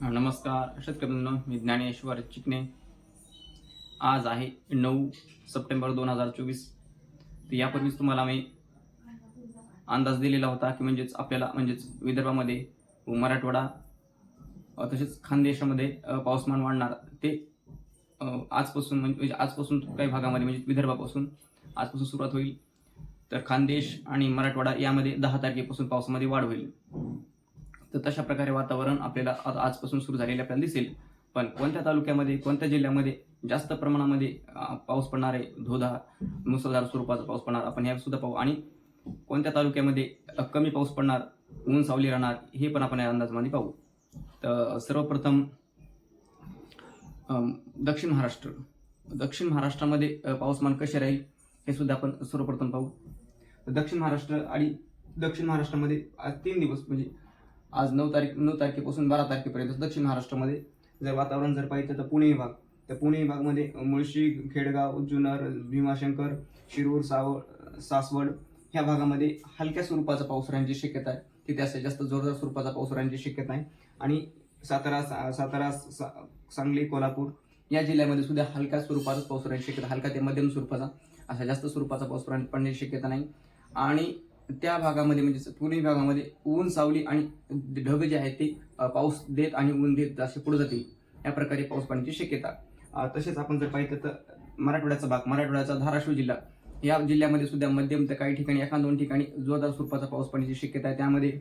नमस्कार शेतकऱ्यांनो मी ज्ञानेश्वर चिकणे आज आहे नऊ सप्टेंबर दोन हजार चोवीस. तर यापूर्वीच तुम्हाला मी अंदाज दिलेला होता की म्हणजेच आपल्याला म्हणजेच विदर्भामध्ये मराठवाडा तसेच खानदेशामध्ये पाऊसमान वाढणार. ते आजपासून म्हणजे म्हणजे आजपासून काही भागामध्ये म्हणजे विदर्भापासून आजपासून सुरुवात होईल. तर खानदेश आणि मराठवाडा यामध्ये दहा तारखेपासून पावसामध्ये वाढ होईल. तर तशा प्रकारे वातावरण आपल्याला आजपासून सुरू झालेले आपल्याला दिसेल. पण कोणत्या तालुक्यामध्ये कोणत्या जिल्ह्यामध्ये जास्त प्रमाणामध्ये पाऊस पडणार आहे? धोधा मुसळधार स्वरूपाचा पाऊस पडणार आपण या सुद्धा पाहू. आणि कोणत्या तालुक्यामध्ये कमी पाऊस पडणार ऊन सावली राहणार हे पण आपण या अंदाजमध्ये पाहू. तर सर्वप्रथम दक्षिण महाराष्ट्र. दक्षिण महाराष्ट्रामध्ये पाऊसमान कसे राहील हे सुद्धा आपण सर्वप्रथम पाहू. दक्षिण महाराष्ट्र आणि दक्षिण महाराष्ट्रामध्ये आज तीन दिवस म्हणजे आज नऊ तारीख नऊ तारखेपासून बारा तारखेपर्यंत दक्षिण महाराष्ट्रामध्ये जर वातावरण जर पाहिजे तर पुणे विभाग. तर पुणे विभागमध्ये मुळशी खेडगाव जुन्नर भीमाशंकर शिरूर साव सासवड ह्या भागामध्ये हलक्या स्वरूपाचा पाऊस राहण्याची शक्यता आहे. तिथे असे जास्त जोरदार स्वरूपाचा पाऊस राहण्याची शक्यता आहे. आणि सातारा सा- सातारा सा- सांगली कोल्हापूर या जिल्ह्यामध्ये सुद्धा हलक्या स्वरूपाचाच पाऊस राहण्याची शक्यता हलका ते मध्यम स्वरूपाचा असा जास्त स्वरूपाचा पाऊस पडण्याची शक्यता नाही. आणि त्या भागामध्ये म्हणजे पुणे भागामध्ये ऊन सावली आणि ढग जे आहेत ते पाऊस देत आणि ऊन देत असे पुढे जातील. या प्रकारे पाऊस पाण्याची शक्यता. तसेच आपण जर पाहिलं तर मराठवाड्याचा भाग मराठवाड्याचा धाराशिव जिल्हा. या जिल्ह्यामध्ये सुद्धा मध्यम तर काही ठिकाणी एका दोन ठिकाणी जोरदार स्वरूपाचा पाऊस पडण्याची शक्यता आहे. त्यामध्ये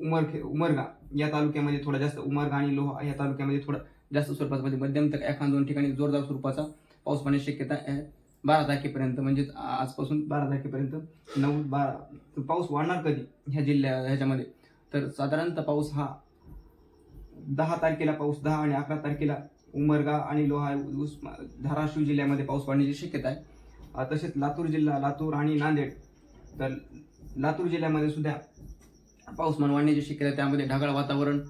उमरखे उमरगा या तालुक्यामध्ये थोडा जास्त उमरगा आणि लोहा या तालुक्यामध्ये थोडा जास्त स्वरूपाचा म्हणजे मध्यम तर एखाद दोन ठिकाणी जोरदार स्वरूपाचा पाऊस पडण्याची शक्यता आहे. बारा तारखेपर्यंत म्हणजेच आजपासून बारा तारखेपर्यंत नऊ बारा पाऊस वाढणार कधी ह्या जिल्ह्या ह्याच्यामध्ये? तर साधारणतः पाऊस हा दहा तारखेला पाऊस दहा आणि अकरा तारखेला उमरगा आणि लोहा उस धाराशिव जिल्ह्यामध्ये पाऊस पडण्याची शक्यता आहे. तसेच लातूर जिल्हा लातूर आणि नांदेड तर लातूर जिल्ह्यामध्ये सुद्धा पाऊसमान वाढण्याची शक्यता आहे. त्यामध्ये ढगाळ वातावरण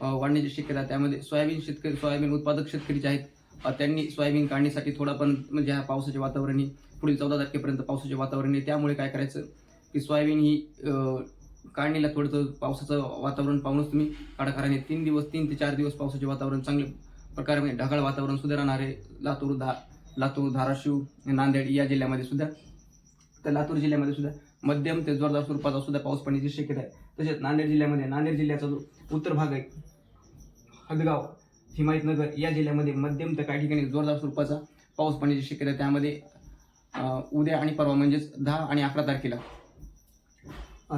वाढण्याची शक्यता त्यामध्ये सोयाबीन शेतकरी सोयाबीन उत्पादक शेतकरी जे आहेत. त्यांनी सोयाबीन काढण्यासाठी थोडा पण म्हणजे ह्या पावसाचे वातावरण ही पुढील चौदा तारखेपर्यंत पावसाचे वातावरण आहे त्यामुळे काय करायचं की सोयाबीन ही काढणीला थोडंसं पावसाचं वातावरण पाहूनच तुम्ही काढा कारण तीन दिवस तीन ते चार दिवस पावसाचे वातावरण चांगले प्रकारे म्हणजे ढगाळ वातावरण सुद्धा राहणार आहे. लातूर धा लातूर धाराशिव नांदेड या जिल्ह्यामध्ये सुद्धा तर लातूर जिल्ह्यामध्ये सुद्धा मध्यम ते जोरदार स्वरूपाचा सुद्धा पाऊस पडण्याची शक्यता आहे. तसेच नांदेड जिल्ह्यामध्ये नांदेड जिल्ह्याचा जो उत्तर भाग आहे हदगाव हिमायतनगर या जिल्ह्यामध्ये मध्यम तर काही ठिकाणी जोरदार स्वरूपाचा पाऊस पडण्याची शक्यता आहे. त्यामध्ये उद्या आणि परवा म्हणजेच दहा आणि अकरा तारखेला.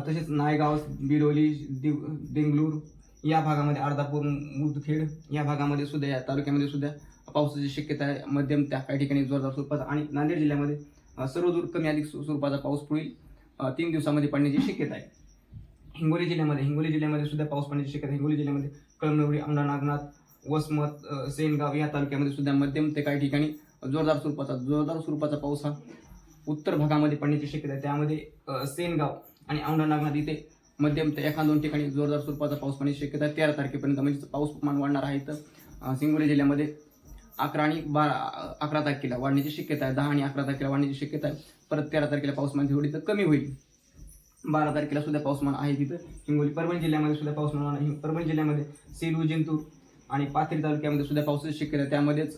तसेच नायगाव बिरोली दिव देंगलूर या भागामध्ये अर्धापूर मुदखेड या भागामध्ये सुद्धा या तालुक्यामध्ये सुद्धा पावसाची शक्यता आहे. मध्यम त्या काही ठिकाणी जोरदार स्वरूपाचा आणि नांदेड जिल्ह्यामध्ये सर्वदूर कमी अधिक स्व- स्वरूपाचा पाऊस पुढील तीन दिवसामध्ये पडण्याची शक्यता आहे. हिंगोली जिल्ह्यामध्ये हिंगोली जिल्ह्यामध्ये सुद्धा पाऊस पडण्याची शक्यता हिंगोली जिल्ह्यामध्ये कळमनवळी औंढा नागनाथ वसमत सेनगाव या तालुक्यामध्ये सुद्धा मध्यम ते काही ठिकाणी जोरदार स्वरूपाचा जोरदार स्वरूपाचा पाऊस हा उत्तर भागामध्ये पडण्याची शक्यता आहे. त्यामध्ये सेनगाव आणि औंढा नागनाथ इथे मध्यम ते एखाद दोन ठिकाणी जोरदार स्वरूपाचा पाऊस पडण्याची शक्यता आहे. तेरा तारखेपर्यंत म्हणजे पाऊस प्रमाण वाढणार आहे. तर सिंगोली जिल्ह्यामध्ये अकरा आणि बारा अकरा तारखेला वाढण्याची शक्यता आहे. दहा आणि अकरा तारखेला वाढण्याची शक्यता आहे. परत तेरा तारखेला पाऊसमान थोडी तर कमी होईल. बारा तारखेला सुद्धा पाऊसमान आहे तिथं. हिंगोली परभणी जिल्ह्यामध्ये सुद्धा पाऊसमान आहे. परभणी जिल्ह्यामध्ये सेलू जिंतूर आणि पाथरी तालुक्यामध्ये सुद्धा पावसाची शक्यता आहे. त्यामध्येच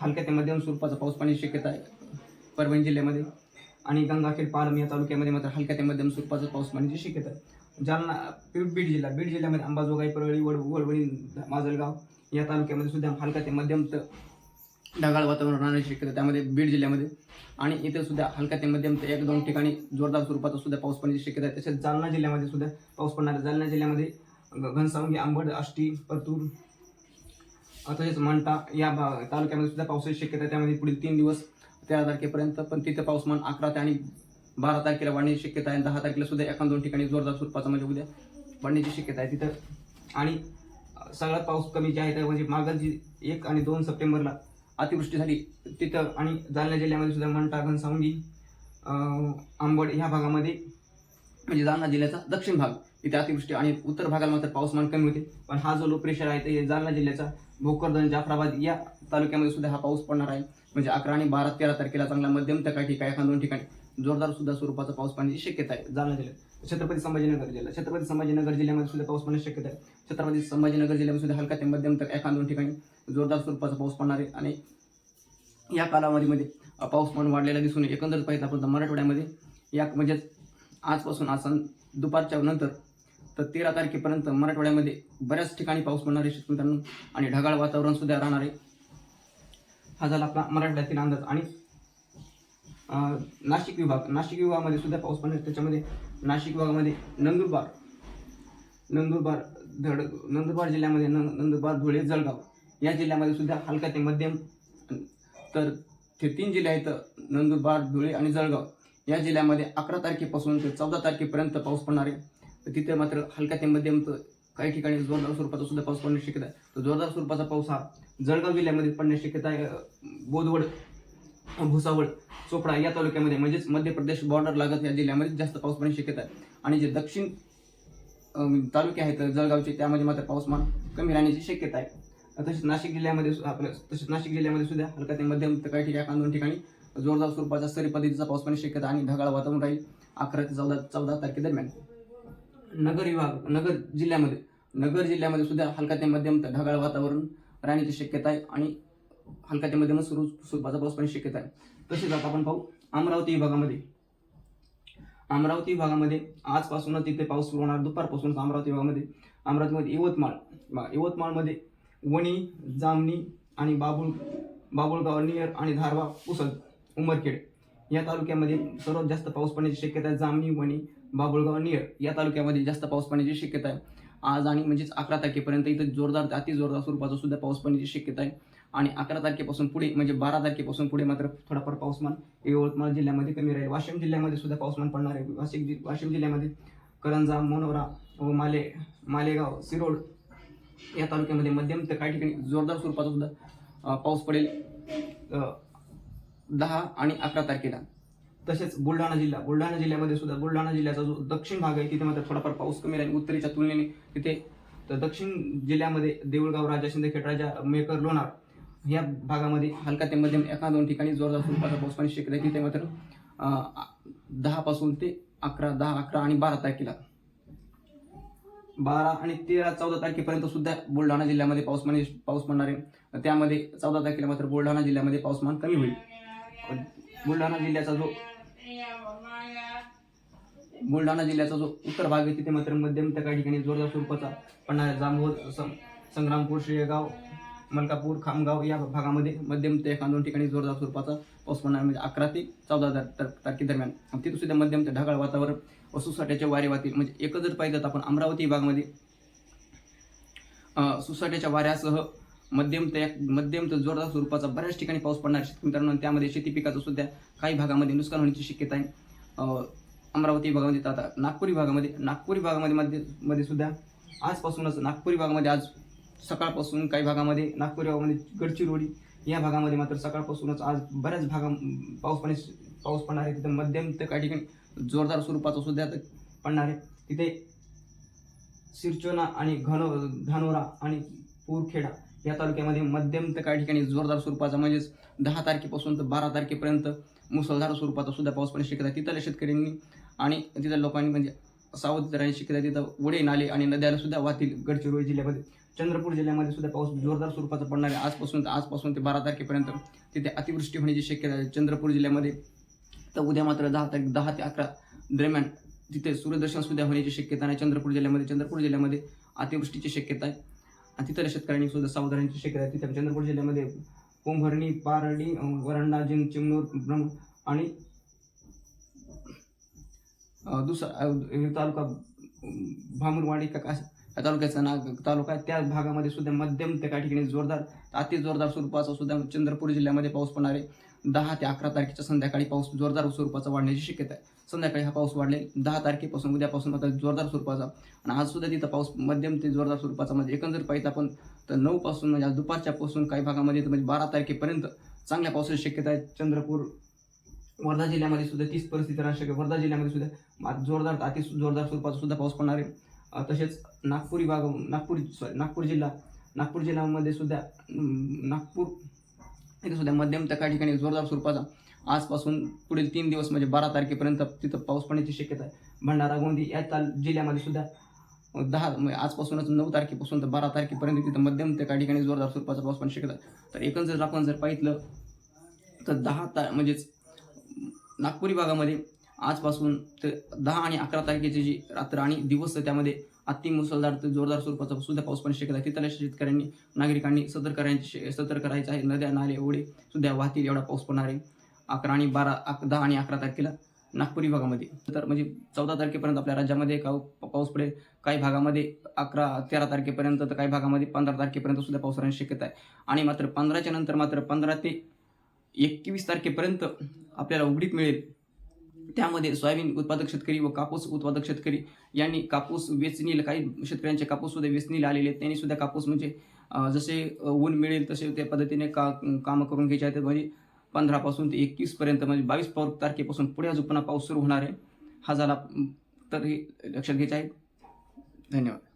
हलक्या ते मध्यम स्वरूपाचा पाऊस पाण्याची शक्यता आहे परभणी जिल्ह्यामध्ये. आणि गंगाखेड पालम या तालुक्यामध्ये मात्र हलक्या ते मध्यम स्वरूपाचा पाऊस पाण्याची शक्यता आहे. जालना बीड जिल्हा बीड जिल्ह्यामध्ये अंबाजोगाई परळी वड वडवणी माजलगाव या तालुक्यामध्ये सुद्धा हलका ते मध्यम ढगाळ वातावरण राहण्याची शक्यता त्यामध्ये बीड जिल्ह्यामध्ये आणि इथे सुद्धा हलका ते मध्यम ते एक दोन ठिकाणी जोरदार स्वरूपाचा सुद्धा पाऊस पडण्याची शक्यता आहे. तसेच जालना जिल्ह्यामध्ये सुद्धा पाऊस पडणार आहे. जालना जिल्ह्यामध्ये घनसावंगी आंबड आष्टी परतूर तसेच मंटा या भा तालुक्यामध्ये सुद्धा पावसाची शक्यता आहे. त्यामध्ये पुढील तीन दिवस तेरा तारखेपर्यंत पण तिथे पाऊसमान अकरा ते आणि बारा तारखेला वाढण्याची शक्यता आहे. दहा तारखेला सुद्धा एका दोन ठिकाणी जोरदार स्वरूपाचा म्हणजे उद्या वाढण्याची शक्यता आहे तिथं. आणि सगळ्यात पाऊस कमी जे आहे ते म्हणजे मागं जी एक आणि दोन सप्टेंबरला अतिवृष्टी झाली. तिथं आणि जालना जिल्ह्यामध्ये सुद्धा मंटा घनसावंगी आंबड ह्या भागामध्ये म्हणजे जालना जिल्ह्याचा दक्षिण भाग. इथे अतिवृष्टी आणि उत्तर भागाला मात्र पाऊसमान कमी होते. पण हा जो लो प्रेशर आहे ते जालना जिल्ह्याचा भोकरदन जाफराबाद या तालुक्यामध्ये सुद्धा हा पाऊस पडणार आहे. म्हणजे अकरा आणि बारा तेरा तारखेला चांगला मध्यम तर काही ठिकाणी एखाद दोन ठिकाणी जोरदार सुद्धा स्वरूपाचा पाऊस पाण्याची शक्यता आहे जालना जिल्ह्यात. छत्रपती संभाजीनगर जिल्हा छत्रपती संभाजीनगर जिल्ह्यामध्ये सुद्धा पाऊस पडण्याची शक्यता आहे. छत्रपती संभाजीनगर जिल्ह्यामध्ये सुद्धा हलका ते मध्यम तर एखाद दोन ठिकाणी जोरदार स्वरूपाचा पाऊस पडणार आहे. आणि या कालावधीमध्ये पाऊसमान वाढलेला दिसून एकंदरच एकंदरीत पाहिजे आपण तर मराठवाड्यामध्ये या म्हणजेच आजपासून आज दुपारच्या नंतर तर तेरा तारखेपर्यंत मराठवाड्यामध्ये बऱ्याच ठिकाणी पाऊस पडणार आहे मित्रांनो आणि ढगाळ वातावरण सुद्धा राहणार आहे. हा झाला आपला मराठवाड्यातील अंदाज. आणि नाशिक विभाग नाशिक विभागामध्ये सुद्धा पाऊस पडणार त्याच्यामध्ये नाशिक विभागामध्ये नंदुरबार नंदुरबार धड नंदुरबार जिल्ह्यामध्ये नंदुरबार धुळे जळगाव या जिल्ह्यामध्ये सुद्धा हलका ते मध्यम तर ते तीन जिल्हे आहेत नंदुरबार धुळे आणि जळगाव या जिल्ह्यामध्ये अकरा तारखेपासून ते चौदा तारखेपर्यंत पाऊस पडणार आहे. तिथे मात्र हलका ते मध्यम तर काही ठिकाणी जोरदार स्वरूपाचा सुद्धा पाऊस पडण्याची शक्यता आहे. तर जोरदार स्वरूपाचा पाऊस हा जळगाव जिल्ह्यामध्ये पडण्याची शक्यता आहे. बोधवड बोदवड भुसावळ चोपडा या तालुक्यामध्ये म्हणजेच मध्य प्रदेश बॉर्डर लागत या जिल्ह्यामध्ये जास्त पाऊस पडण्याची शक्यता आहे. आणि जे दक्षिण तालुके आहेत जळगावचे त्यामध्ये मात्र पाऊसमान कमी राहण्याची शक्यता आहे. तसेच नाशिक जिल्ह्यामध्ये सु- आपलं तसेच नाशिक जिल्ह्यामध्ये सुद्धा हलका ते मध्यम तर काही ठिकाणी दोन ठिकाणी जोरदार स्वरूपाचा सरी पद्धतीचा पाऊस पडण्याची शक्यता आणि ढगाळ वातावरण राहील अकरा ते चौदा चौदा तारखेदरम्यान. नगर विभाग नगर जिल्ह्यामध्ये नगर जिल्ह्यामध्ये सुद्धा हलका ते मध्यम तर ढगाळ वातावरण राहण्याची शक्यता आहे आणि हलका ते मध्यम सुरू स्वरूपाचा पाऊस पण शक्यता आहे. तसेच आता आपण पाहू अमरावती विभागामध्ये. अमरावती विभागामध्ये आजपासूनच तिथे पाऊस सुरू होणार. दुपारपासूनच अमरावती विभागामध्ये अमरावतीमध्ये यवतमाळ बा- यवतमाळमध्ये वणी जामणी आणि बाबुळ बाबुळगाव नियर आणि धारवा पुसद उमरखेड या तालुक्यामध्ये सर्वात जास्त पाऊस पडण्याची शक्यता आहे जामणी वणी बाबुळगाव नियर या तालुक्यामध्ये जास्त पाऊस पडण्याची शक्यता आहे. आज आणि म्हणजेच अकरा तारखेपर्यंत इथं जोरदार अति जोरदार स्वरूपाचा सुद्धा पाऊस पडण्याची शक्यता आहे. आणि अकरा तारखेपासून पुढे म्हणजे बारा तारखेपासून पुढे मात्र थोडाफार पाऊसमान यवतमाळ जिल्ह्यामध्ये कमी राहील. वाशिम जिल्ह्यामध्ये सुद्धा पाऊसमान पडणार आहे. वाशिम जि- वाशिम जिल्ह्यामध्ये करंजा मनोरा व माले मालेगाव सिरोड या तालुक्यामध्ये मध्यम तर काही ठिकाणी जोरदार स्वरूपाचा सुद्धा पाऊस पडेल. दहा आणि अकरा तारखेला. तसेच बुलढाणा जिल्हा. बुलढाणा जिल्ह्यामध्ये सुद्धा बुलढाणा जिल्ह्याचा जो दक्षिण भाग आहे तिथे मात्र थोडाफार पाऊस कमी राहील. उत्तरेच्या तुलनेने तिथे तर दक्षिण जिल्ह्यामध्ये देऊळगाव राजा शिंदखेड राजा मेकर लोणार या भागामध्ये हलका ते मध्यम एका दोन ठिकाणी जोरदार स्वरूपाचा पाऊस पाणी शक्यता तिथे मात्र दहापासून ते अकरा दहा अकरा आणि बारा तारखेला. बारा आणि तेरा चौदा तारखेपर्यंत सुद्धा बुलढाणा जिल्ह्यामध्ये पाऊसमान पाऊस पडणार आहे. त्यामध्ये चौदा तारखेला मात्र बुलढाणा जिल्ह्यामध्ये पाऊसमान कमी होईल. बुलढाणा जिल्ह्याचा जो बुलढाणा जिल्ह्याचा जो उत्तर भाग आहे तिथे मात्र मध्यम त्या काही ठिकाणी जोरदार स्वरूपाचा पडणारा जांभूळ सं- संग्रामपूर श्रेयगाव मलकापूर खामगाव या भागामध्ये मध्यम ते एका दोन ठिकाणी जोरदार स्वरूपाचा पाऊस पडणार म्हणजे अकरा ते चौदा तारखेदरम्यान आणि तिथे सुद्धा मध्यम ते ढगाळ वातावरण व सुसाट्याचे वारे वाहतील. म्हणजे एकच जर पाहिजे तर आपण अमरावती भागामध्ये सुसाट्याच्या वाऱ्यासह मध्यम त्या मध्यम तर जोरदार स्वरूपाचा बऱ्याच ठिकाणी पाऊस पडणार शेतकरी मित्रांनो त्यामध्ये शेती पिकाचं सुद्धा काही भागामध्ये नुकसान होण्याची शक्यता आहे. अमरावती विभागामध्ये आता नागपुरी भागामध्ये नागपुरी भागामध्ये मध्ये मध्ये सुद्धा आजपासूनच नागपुरी भागामध्ये आज सकाळपासून काही भागामध्ये नागपूर विभागामध्ये गडचिरोली या भागामध्ये मात्र सकाळपासूनच आज बऱ्याच भागा पाऊस पाणी पाऊस पडणार आहे. तिथं मध्यम तर काही ठिकाणी जोरदार स्वरूपाचा सुद्धा पडणार आहे. तिथे सिरचोना आणि घन धानोरा आणि पूरखेडा या तालुक्यामध्ये मध्यम तर काही ठिकाणी जोरदार स्वरूपाचा म्हणजेच दहा तारखेपासून तर बारा तारखेपर्यंत मुसळधार स्वरूपाचा सुद्धा पाऊस पडण्याची शक्यता आहे. तिथल्या शेतकऱ्यांनी आणि तिथल्या लोकांनी म्हणजे सावध राहण्याची शक्यता तिथं वडे नाले आणि नद्याला सुद्धा वाहतील गडचिरोली जिल्ह्यामध्ये. चंद्रपूर जिल्ह्यामध्ये सुद्धा पाऊस जोरदार स्वरूपाचा पडणार आहे. आजपासून आजपासून ते बारा तारखेपर्यंत तिथे अतिवृष्टी होण्याची शक्यता आहे. चंद्रपूर जिल्ह्यामध्ये तर उद्या मात्र दहा तारीख दहा ते अकरा दरम्यान तिथे सूर्यदर्शन सुद्धा होण्याची शक्यता आहे चंद्रपूर जिल्ह्यामध्ये चंद्रपूर जिल्ह्यामध्ये अतिवृष्टीची शक्यता आहे. आणि तिथल्या शेतकऱ्यांनी सुद्धा सावध राहण्याची आहे. तिथे चंद्रपूर जिल्ह्यामध्ये कुंभरणी पारडी वरंडा जिंक चिमनूर ब्रह्म आणि दुसरा तालुका भामुरवाडी का या तालुक्याचा ना तालुका आहे. त्या भागामध्ये सुद्धा मध्यम ते काही ठिकाणी जोरदार अति जोरदार स्वरूपाचा सुद्धा चंद्रपूर जिल्ह्यामध्ये पाऊस पडणार आहे. दहा ते अकरा तारखेच्या संध्याकाळी पाऊस जोरदार स्वरूपाचा वाढण्याची शक्यता आहे. संध्याकाळी हा पाऊस वाढले दहा तारखेपासून उद्यापासून आता जोरदार स्वरूपाचा. आणि आज सुद्धा तिथं पाऊस मध्यम ते जोरदार स्वरूपाचा म्हणजे एकंदर पाहिजे आपण तर नऊ पासून म्हणजे आज दुपारच्या पासून काही भागामध्ये तर म्हणजे बारा तारखेपर्यंत चांगल्या पावसाची शक्यता आहे. चंद्रपूर वर्धा जिल्ह्यामध्ये सुद्धा तीच परिस्थिती राहू शक्य वर्धा जिल्ह्यामध्ये सुद्धा जोरदार अति जोरदार स्वरूपाचा सुद्धा पाऊस पडणार आहे. तसेच नागपूर विभाग नागपूर सॉरी नागपूर जिल्हा नागपूर जिल्ह्यामध्ये सुद्धा नागपूर इथे सुद्धा मध्यम त्या काही ठिकाणी जोरदार स्वरूपाचा आजपासून पुढील तीन दिवस म्हणजे बारा तारखेपर्यंत तिथं पाऊस पडण्याची शक्यता आहे. भंडारा गोंदी या ताल जिल्ह्यामध्ये सुद्धा दहा म्हणजे आजपासूनच नऊ तारखेपासून तर बारा तारखेपर्यंत तिथं मध्यम ते काही ठिकाणी जोरदार स्वरूपाचा पाऊस पडण्याची शक्यता तर एकंदर जर आपण जर पाहितलं तर दहा ता म्हणजेच नागपुरी भागामध्ये आजपासून ते दहा आणि अकरा तारखेची जी रात्र आणि दिवस त्यामध्ये अति मुसळधार ते जोरदार स्वरूपाचा सुद्धा पाऊस पडण्याची शक्यता आहे. तिथल्या शेतकऱ्यांनी नागरिकांनी सतर्क करायची सतर्क करायचं आहे नद्या नाले ओढे सुद्धा वाहतील एवढा पाऊस पडणार. आहे अकरा आणि बारा अक दहा आणि अकरा तारखेला नागपुरी भागामध्ये. तर म्हणजे चौदा तारखेपर्यंत आपल्या राज्यामध्ये का पाऊस पडेल. काही भागामध्ये अकरा तेरा तारखेपर्यंत तर काही भागामध्ये पंधरा तारखेपर्यंत सुद्धा पाऊस राहण्याची शक्यता आहे. आणि मात्र पंधराच्या नंतर मात्र पंधरा ते एकवीस तारखेपर्यंत आपल्याला उघडीप मिळेल. त्यामध्ये सोयाबीन उत्पादक शेतकरी व कापूस उत्पादक शेतकरी यांनी कापूस वेचणीला काही शेतकऱ्यांचे कापूस सुद्धा वेचणीला आलेले आहेत. त्यांनी सुद्धा कापूस म्हणजे जसे ऊन मिळेल तसे त्या पद्धतीने का कामं करून घ्यायचे आहेत. म्हणजे पंधरापासून ते एकवीसपर्यंत म्हणजे बावीस तारखेपासून पुढे अजून पुन्हा पाऊस सुरू होणार आहे. हा झाला तर हे लक्षात घ्यायचं आहे. धन्यवाद.